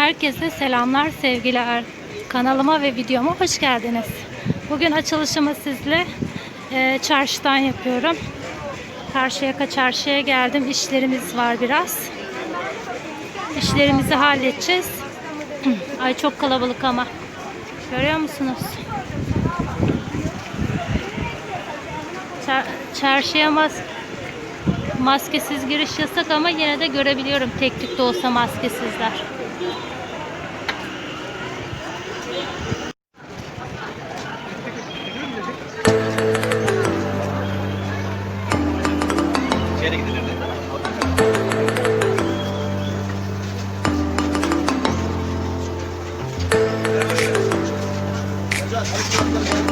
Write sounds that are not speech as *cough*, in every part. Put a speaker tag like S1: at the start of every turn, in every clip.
S1: Herkese selamlar, sevgiler. Kanalıma ve videoma hoş geldiniz. Bugün açılışımı sizle e, çarşıdan yapıyorum. Karşıyaka çarşıya geldim. İşlerimiz var biraz. İşlerimizi halledeceğiz. *clears throat* Ay çok kalabalık ama. Görüyor musunuz? Çar- çarşıya mas maskesiz giriş yasak ama yine de görebiliyorum tek tük de olsa maskesizler.
S2: 감사합니다.
S1: 감사합니다.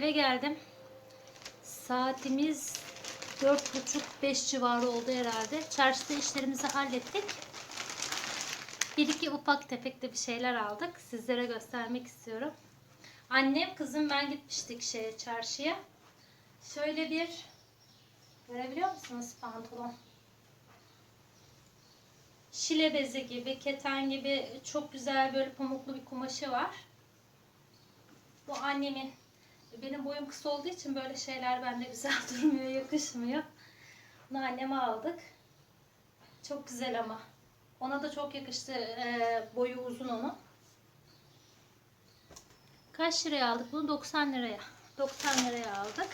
S1: Eve geldim. Saatimiz 4.30-5 civarı oldu herhalde. Çarşıda işlerimizi hallettik. Bir iki ufak tefek de bir şeyler aldık. Sizlere göstermek istiyorum. Annem, kızım ben gitmiştik şeye çarşıya. Şöyle bir görebiliyor musunuz pantolon? Şile bezi gibi, keten gibi çok güzel böyle pamuklu bir kumaşı var. Bu annemin. Benim boyum kısa olduğu için böyle şeyler bende güzel *laughs* durmuyor, yakışmıyor. Bunu anneme aldık. Çok güzel ama. Ona da çok yakıştı. Ee, boyu uzun onun. Kaç liraya aldık bunu? 90 liraya. 90 liraya aldık.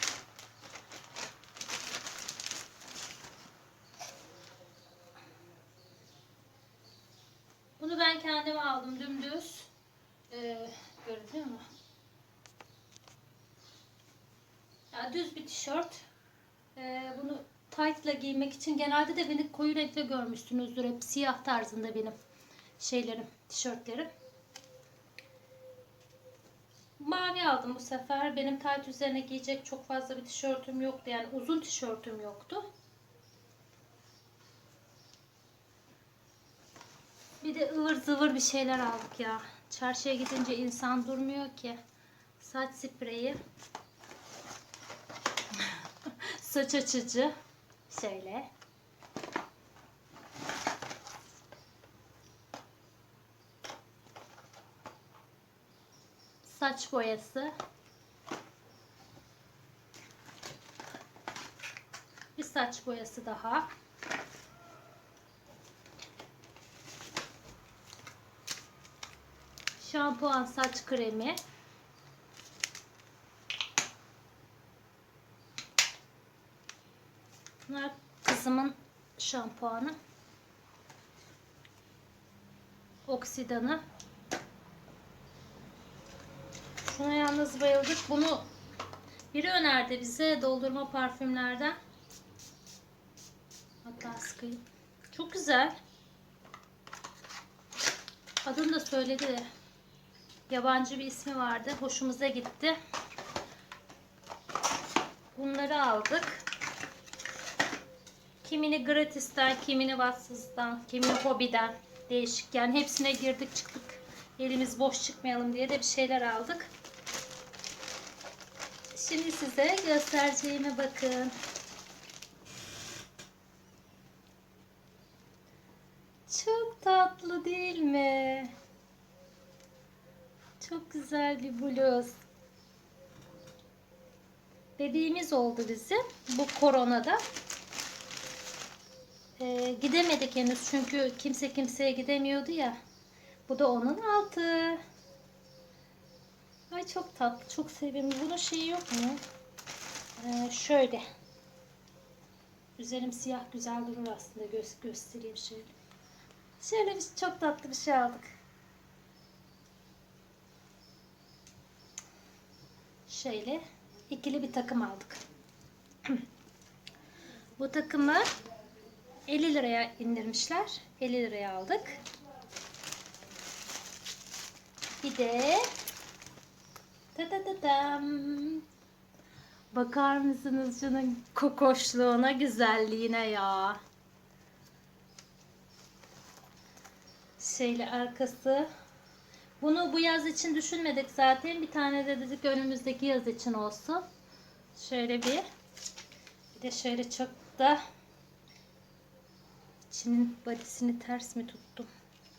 S1: Bunu ben kendime aldım dümdüz. Ee, görünüyor mu? Ya düz bir tişört. Ee, bunu tight'la giymek için genelde de beni koyu renkte görmüşsünüzdür. Hep siyah tarzında benim şeylerim, tişörtlerim. Mavi aldım bu sefer. Benim tight üzerine giyecek çok fazla bir tişörtüm yoktu. Yani uzun tişörtüm yoktu. Bir de ıvır zıvır bir şeyler aldık ya. Çarşıya gidince insan durmuyor ki. Saç spreyi. Saç açıcı. Şöyle. Saç boyası. Bir saç boyası daha. Şampuan saç kremi. Bunlar kızımın şampuanı. Oksidanı. Şuna yalnız bayıldık. Bunu biri önerdi bize doldurma parfümlerden. Hatta sıkayım. Çok güzel. Adını da söyledi de. Yabancı bir ismi vardı. Hoşumuza gitti. Bunları aldık. Kimini gratisten, kimini Watsons'tan, kimini Hobby'den değişik. Yani hepsine girdik çıktık. Elimiz boş çıkmayalım diye de bir şeyler aldık. Şimdi size göstereceğime bakın. Çok tatlı değil mi? Çok güzel bir bluz. Bebeğimiz oldu bizim bu koronada. Ee, gidemedik henüz çünkü kimse kimseye gidemiyordu ya. Bu da onun altı. Ay çok tatlı, çok sevimli. Bunun şeyi yok mu? Ee, şöyle. Üzerim siyah güzel durur aslında. Gö- göstereyim şöyle. Şöyle bir çok tatlı bir şey aldık. Şöyle ikili bir takım aldık. *clears throat* Bu takımı 50 liraya indirmişler. 50 liraya aldık. Bir de ta ta ta tam. Bakar mısınız şunun kokoşluğuna, güzelliğine ya. Şeyli arkası. Bunu bu yaz için düşünmedik zaten. Bir tane de dedik önümüzdeki yaz için olsun. Şöyle bir. Bir de şöyle çok da içinin badisini ters mi tuttum?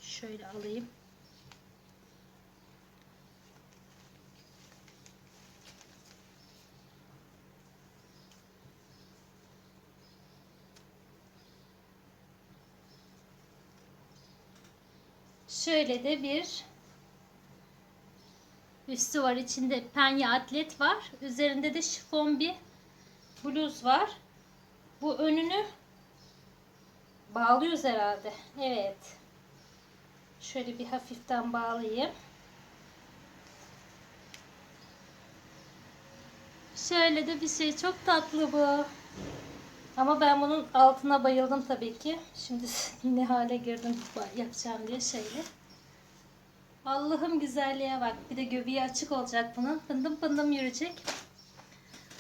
S1: Şöyle alayım. Şöyle de bir üstü var. İçinde penye atlet var. Üzerinde de şifon bir bluz var. Bu önünü bağlıyoruz herhalde. Evet. Şöyle bir hafiften bağlayayım. Şöyle de bir şey. Çok tatlı bu. Ama ben bunun altına bayıldım tabii ki. Şimdi *laughs* ne hale girdim yapacağım diye şeyle. Allah'ım güzelliğe bak. Bir de göbeği açık olacak bunun. Fındım fındım yürüyecek.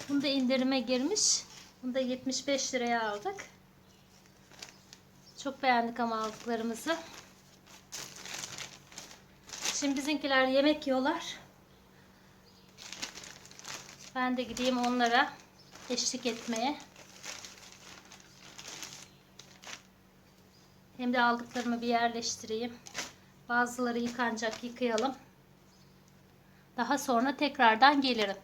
S1: Bunu da indirime girmiş. Bunu da 75 liraya aldık. Çok beğendik ama aldıklarımızı. Şimdi bizimkiler yemek yiyorlar. Ben de gideyim onlara eşlik etmeye. Hem de aldıklarımı bir yerleştireyim. Bazıları yıkanacak, yıkayalım. Daha sonra tekrardan gelirim.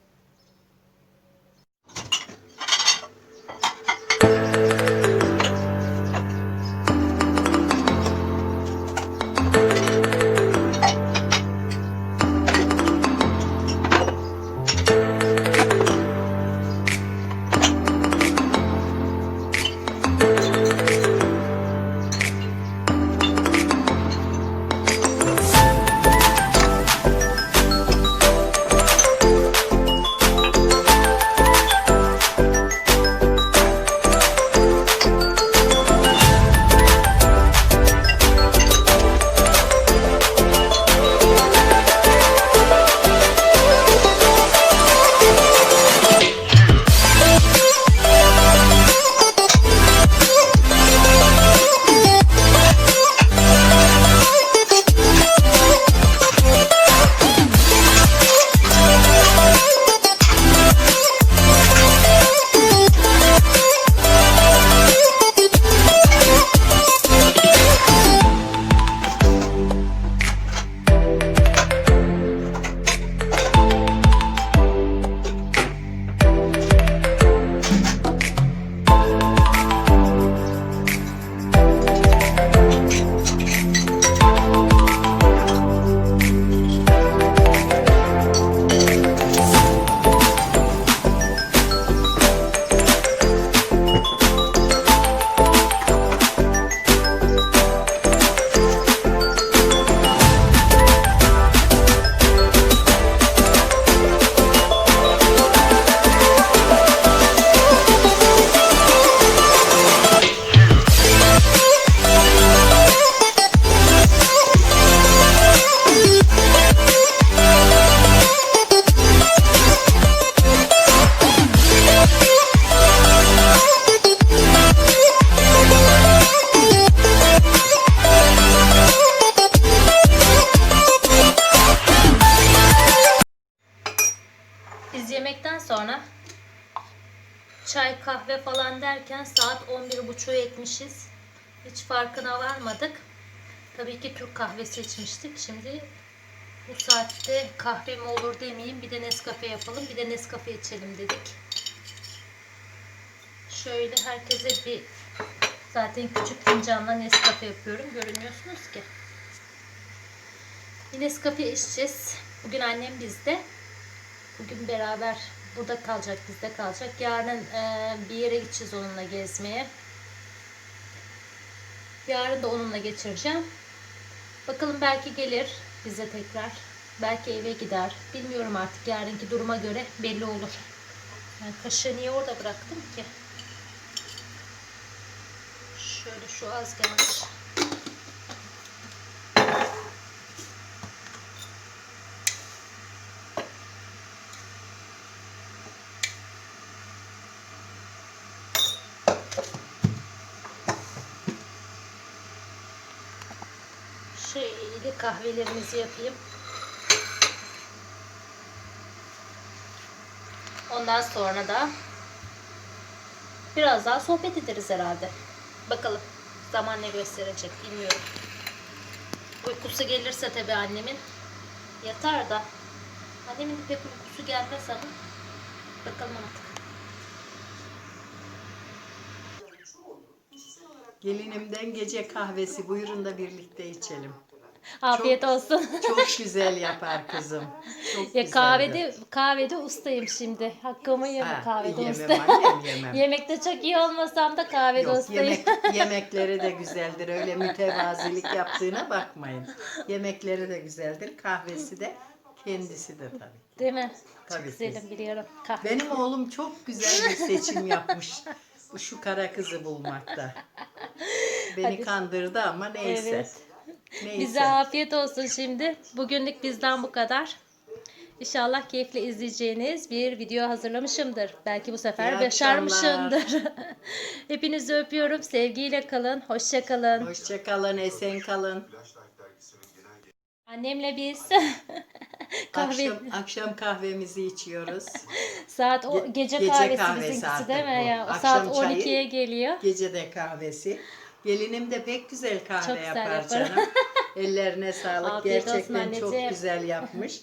S1: Saat 11.30'u etmişiz. Hiç farkına varmadık. Tabii ki Türk kahvesi içmiştik. Şimdi bu saatte kahve mi olur demeyeyim. Bir de Nescafe yapalım. Bir de Nescafe içelim dedik. Şöyle herkese bir zaten küçük fincanla Nescafe yapıyorum. Görünüyorsunuz ki. Bir Nescafe içeceğiz. Bugün annem bizde. Bugün beraber burada kalacak, bizde kalacak. Yarın e, bir yere gideceğiz onunla gezmeye. Yarın da onunla geçireceğim. Bakalım belki gelir bize tekrar. Belki eve gider. Bilmiyorum artık yarınki duruma göre belli olur. Ben kaşığı niye orada bıraktım ki? Şöyle şu az gelmiş. Şöyle kahvelerimizi yapayım. Ondan sonra da biraz daha sohbet ederiz herhalde. Bakalım zaman ne gösterecek bilmiyorum. Uykusu gelirse tabii annemin yatar da annemin de pek uykusu gelmez ama bakalım artık.
S3: Gelinimden gece kahvesi buyurun da birlikte içelim.
S1: Afiyet
S3: Çok-
S1: olsun.
S3: Çok *laughs* güzel yapar kızım. Çok
S1: ya kahvede kahvede ustayım şimdi. Hakkımı yeme
S3: Ha,
S1: kahvede
S3: yemem
S1: usta.
S3: annem yemem.
S1: Yemekte çok iyi olmasam da kahvede
S3: Yok
S1: ustayım.
S3: yemek, *laughs* yemekleri de güzeldir. Öyle mütevazilik yaptığına bakmayın. Yemekleri de güzeldir. Kahvesi de kendisi de tabii.
S1: Değil mi?
S3: Tabii
S1: çok güzelim biliyorum. Kahve.
S3: Benim oğlum çok güzel bir seçim yapmış. Şu kara kızı bulmakta. *laughs* Beni
S1: Hadi.
S3: kandırdı ama neyse.
S1: Evet.
S3: Neyse.
S1: Bize afiyet olsun şimdi. Bugünlük bizden bu kadar. İnşallah keyifle izleyeceğiniz bir video hazırlamışımdır. Belki bu sefer
S3: İyi
S1: başarmışımdır. *laughs* Hepinizi öpüyorum. Sevgiyle kalın. Hoşça kalın.
S3: Hoşça kalın, esen kalın.
S1: Annemle biz *laughs* kahve
S3: Akşam, akşam kahvemizi içiyoruz. *laughs*
S1: saat o
S3: Ge-
S1: gece,
S3: gece
S1: kahvesi
S3: kahvesi
S1: bizimkisi değil mi
S3: bu.
S1: ya? O
S3: Akşam
S1: saat
S3: çayı.
S1: 12'ye geliyor.
S3: Gece de kahvesi. Gelinim de pek güzel kahve
S1: Çok güzel
S3: yapar
S1: yapar.
S3: canım. *laughs* Ellerine sağlık.
S1: Afiyet olsun
S3: Gerçekten çok
S1: anneciğim.
S3: güzel yapmış.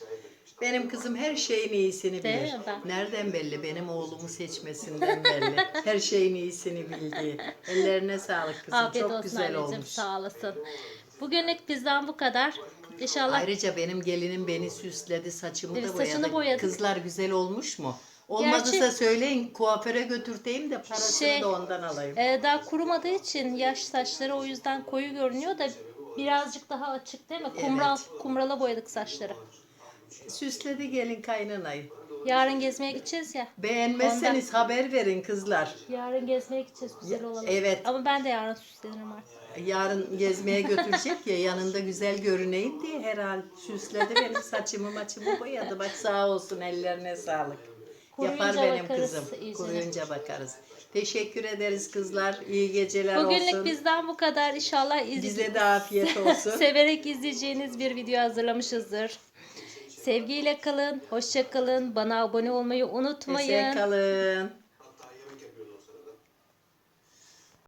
S3: Benim kızım her şeyin iyisini
S1: Değil
S3: bilir.
S1: mi?
S3: Nereden belli? Benim oğlumu seçmesinden belli. Her şeyin iyisini bildiği. Ellerine sağlık kızım.
S1: Afiyet
S3: çok
S1: olsun
S3: güzel
S1: anneciğim.
S3: olmuş.
S1: Sağ olasın. Bugünlük bizden bu kadar. İnşallah
S3: Ayrıca benim gelinim beni süsledi, saçımı
S1: Evet,
S3: da boyadı.
S1: saçını boyadık.
S3: Kızlar güzel olmuş mu? Olmadıysa
S1: Gerçi-
S3: söyleyin kuaföre götürteyim de parasını
S1: Şey,
S3: da ondan alayım.
S1: Ee, daha kurumadığı için yaş saçları o yüzden koyu görünüyor da birazcık daha açık değil mi? Kumral, kumrala boyadık saçları.
S3: Süsledi gelin kaynanayı.
S1: Yarın gezmeye gideceğiz ya.
S3: Beğenmezseniz haber verin kızlar.
S1: Yarın gezmeye gideceğiz güzel
S3: Ya,
S1: olalım.
S3: evet.
S1: Ama ben de yarın süslenirim artık.
S3: Yarın gezmeye götürecek ya yanında güzel görüneyim diye herhal süsledi benim saçımı maçımı boyadı. Bak sağ olsun ellerine sağlık.
S1: Kuruyunca
S3: Yapar benim
S1: bakarız
S3: kızım.
S1: iyicene.
S3: Kuruyunca bakarız. Teşekkür ederiz kızlar. İyi geceler
S1: Bugünlük
S3: olsun.
S1: bizden bu kadar. İnşallah izle-
S3: Bize de afiyet olsun. *laughs*
S1: severek izleyeceğiniz bir video hazırlamışızdır. Sevgiyle kalın, hoşça kalın. Bana abone olmayı unutmayın.
S3: Esen kalın.